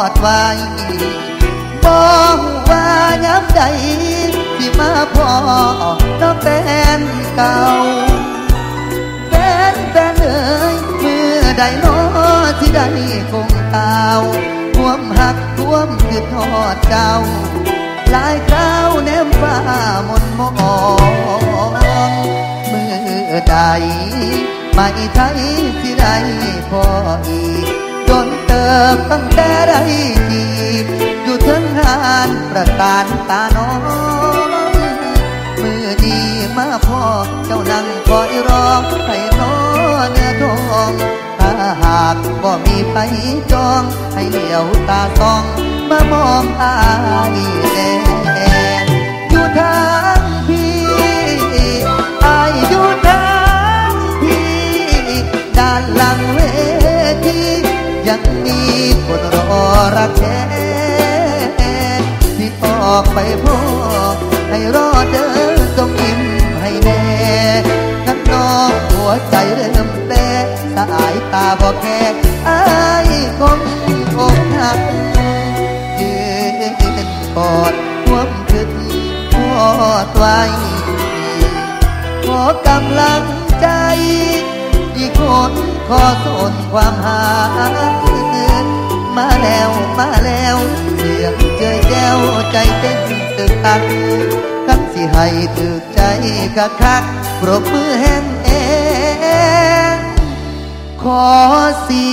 อดไว้บอกว่าย้ำใจที่มาพอน้องแฟนเก่าแฟนแฟนเอ่ยเมื่อใดน้อที่ได้คงเก่าท่วมหักท่วมคือทอดเจ้าหลายคราวแนมฟ้ามนมองเมื่อใดไม่ไทยที่ได้พออีก ติมตั้งแต่ไรทีอยู่ทั้งหานประการตาน้องมือดีมาพ่อเจ้านั่งคอยรอให้น้อเนื้อทองถ้าหากก็มีไปจอง ให้เหลียวตาต้องมามองอายแน่ ยังมีคนรอรักแท้ที่ออกไปพบให้รอเดินจงยิ้มให้แน่งั้นน้องหัวใจเริ่มแปรสายตาบอกแค่อายคงอกหักยืนกอดห่วมขึ้นทอดไว้ขอกำลังใจอีกคน ขอสนความหามาแล้วมาแล้ว เสียงเจยแก้วใจเต้นตึกตักคักสิให้ถึกใจกะคักปรบมือแห้งเองขอเสี